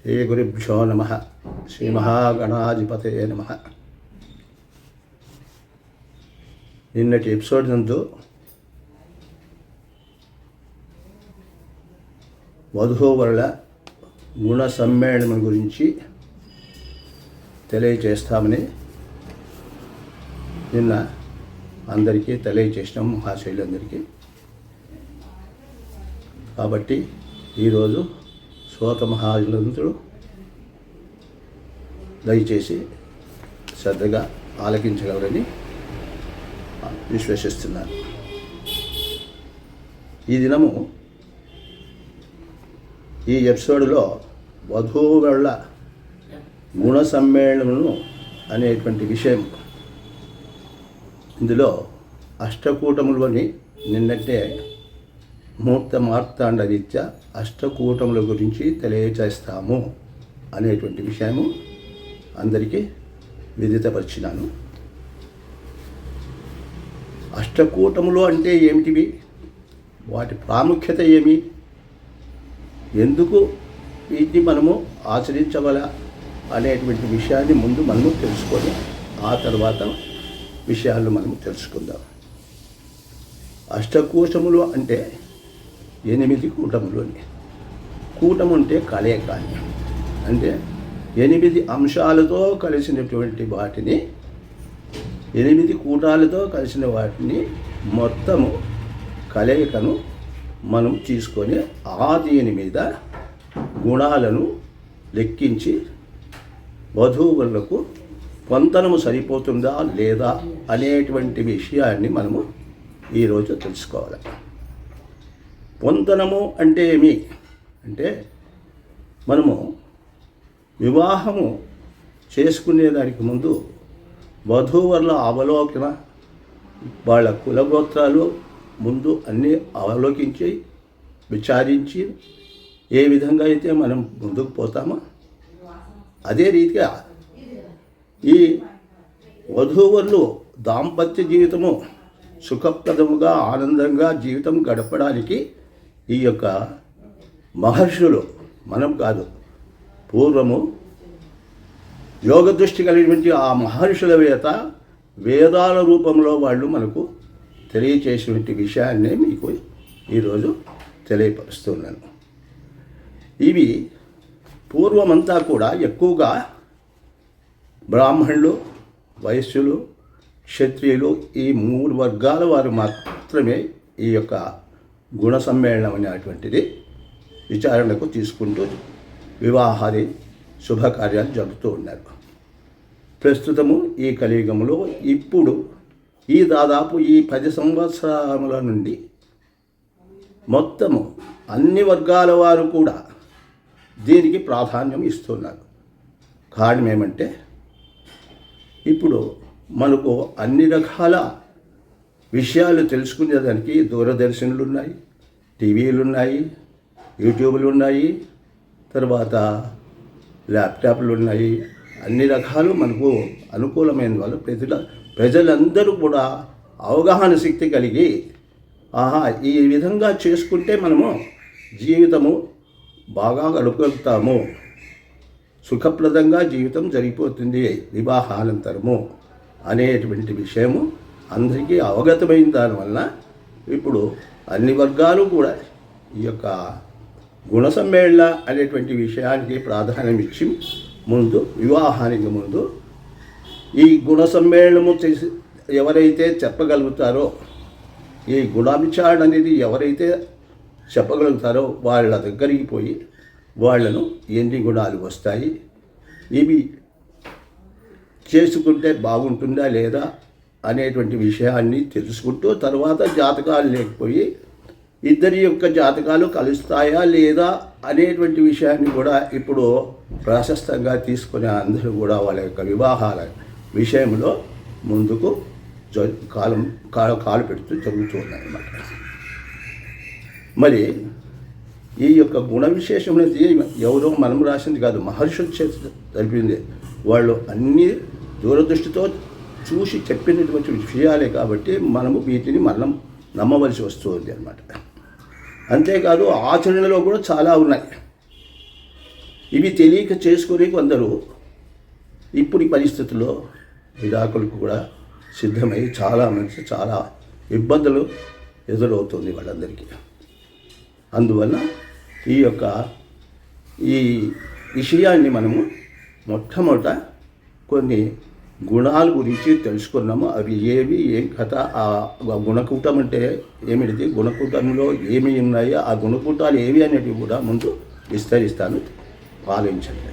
శ్రీ గురుభ్యో నమ. శ్రీ మహాగణాధిపతే నమ. నిన్నటి ఎపిసోడ్ నందు వధూవరుల గుణ సమ్మేళనం గురించి తెలియచేస్తామని నిన్న అందరికీ తెలియచేసినాం మహాశైలందరికీ. కాబట్టి ఈరోజు సోత మహాజులంతుడు దయచేసి శ్రద్ధగా ఆలకించగలరని విశ్వసిస్తున్నాను. ఈ దినము ఈ ఎపిసోడ్లో వధూవుల గుణ సమ్మేళనము అనేటువంటి విషయం. ఇందులో అష్టకూటములోని నిన్నట్టే మూర్త మార్తాండ రీత్యా అష్టకూటముల గురించి తెలియచేస్తాము అనేటువంటి విషయము అందరికీ విదితపరిచినాను. అష్టకూటములు అంటే ఏమిటివి? వాటి ప్రాముఖ్యత ఏమి? ఎందుకు వీటిని మనము ఆచరించగల అనేటువంటి విషయాన్ని ముందు మనము తెలుసుకొని ఆ తర్వాత విషయాలు మనము తెలుసుకుందాం. అష్టకోశములు అంటే ఎనిమిది కూటములని. కూటము అంటే కలయికాని. అంటే ఎనిమిది అంశాలతో కలిసినటువంటి వాటిని ఎనిమిది కూటాలతో కలిసిన వాటిని మొత్తము కలయికను మనం తీసుకొని ఆ దీని మీద గుణాలను లెక్కించి వధువులకు పొంతనము సరిపోతుందా లేదా అనేటువంటి విషయాన్ని మనము ఈరోజు తెలుసుకోవాలి. పొందనము అంటే ఏమి? అంటే మనము వివాహము చేసుకునేదానికి ముందు వధూవరుల అవలోకన వాళ్ళ కులగోత్రాలు ముందు అన్నీ అవలోకించి విచారించి ఏ విధంగా అయితే మనం ముందుకు పోతామో అదే రీతిగా ఈ వధూవరులు దాంపత్య జీవితము సుఖప్రదముగా ఆనందంగా జీవితం గడపడానికి ఈ యొక్క మహర్షులు మనం కాదు పూర్వము యోగ దృష్టి కలిగినటువంటి ఆ మహర్షుల వేత వేదాల రూపంలో వాళ్ళు మనకు తెలియచేసినటువంటి విషయాన్నే మీకు ఈరోజు తెలియపరుస్తున్నాను. ఇవి పూర్వమంతా కూడా ఎక్కువగా బ్రాహ్మణులు వైశ్యులు క్షత్రియులు ఈ మూడు వర్గాల వారు మాత్రమే ఈ యొక్క గుణ సమ్మేళనం అనేటువంటిది విచారణకు తీసుకుంటూ వివాహాది శుభకార్యాలు జరుపుతూ ఉన్నారు. ప్రస్తుతము ఈ కలియుగంలో ఇప్పుడు ఈ దాదాపు ఈ పది సంవత్సరాల నుండి మొత్తము అన్ని వర్గాల వారు కూడా దీనికి ప్రాధాన్యం ఇస్తున్నారు. కారణం ఏమంటే ఇప్పుడు మనకు అన్ని రకాల విషయాలు తెలుసుకునేదానికి దూరదర్శన్లు ఉన్నాయి టీవీలు ఉన్నాయి యూట్యూబ్లు ఉన్నాయి తర్వాత ల్యాప్టాప్లు ఉన్నాయి అన్ని రకాలు మనకు అనుకూలమైన వాళ్ళు. ప్రజల ప్రజలందరూ కూడా అవగాహన శక్తి కలిగి ఆహా ఈ విధంగా చేసుకుంటే మనము జీవితము బాగా గడపగలుగుతాము సుఖప్రదంగా జీవితం జరిగిపోతుంది. వివాహానంతరము అనేటువంటి విషయము అందరికీ అవగతమైన దానివల్ల ఇప్పుడు అన్ని వర్గాలు కూడా ఈ యొక్క గుణ సమ్మేళన అనేటువంటి విషయానికి ప్రాధాన్యం ఇచ్చి ముందు వివాహానికి ముందు ఈ గుణ సమ్మేళనము చేసి ఎవరైతే చెప్పగలుగుతారో ఈ గుణాభిచారణ అనేది ఎవరైతే చెప్పగలుగుతారో వాళ్ళ దగ్గరికి పోయి వాళ్ళను ఎన్ని గుణాలు వస్తాయి ఇవి చేసుకుంటే బాగుంటుందా లేదా అనేటువంటి విషయాన్ని తెలుసుకుంటూ తర్వాత జాతకాలు లేకపోయి ఇద్దరి యొక్క జాతకాలు కలుస్తాయా లేదా అనేటువంటి విషయాన్ని కూడా ఇప్పుడు ప్రాశస్తంగా తీసుకునే అందరూ కూడా వాళ్ళ యొక్క వివాహాల విషయంలో ముందుకు కాలం కాలు కాలు పెడుతూ జరుగుతుందన్నమాట మరి ఈ యొక్క గుణ విశేషం అనేది ఎవరో మనం రాసింది కాదు మహర్షులు చేత తెలిపింది వాళ్ళు అన్ని దూరదృష్టితో చూసి చెప్పినటువంటి విషయాలే కాబట్టి మనము వీటిని మనం నమ్మవలసి వస్తుంది అనమాట అంతేకాదు ఆచరణలో కూడా చాలా ఉన్నాయి. ఇవి తెలియక చేసుకుని కొందరు ఇప్పుడు ఈ పరిస్థితుల్లో విడాకులకు కూడా సిద్ధమై చాలా మంచి చాలా ఇబ్బందులు ఎదురవుతుంది వాళ్ళందరికీ. అందువల్ల ఈ యొక్క ఈ విషయాన్ని మనము మొట్టమొదట కొన్ని గుణాల గురించి తెలుసుకున్నాము. అవి ఏవి ఏం కథ ఆ గుణకూటం అంటే ఏమిటిది? గుణకూటంలో ఏమి ఉన్నాయో ఆ గుణకూటాలు ఏవి అనేటివి కూడా ముందు విస్తరిస్తాను. పాలించండి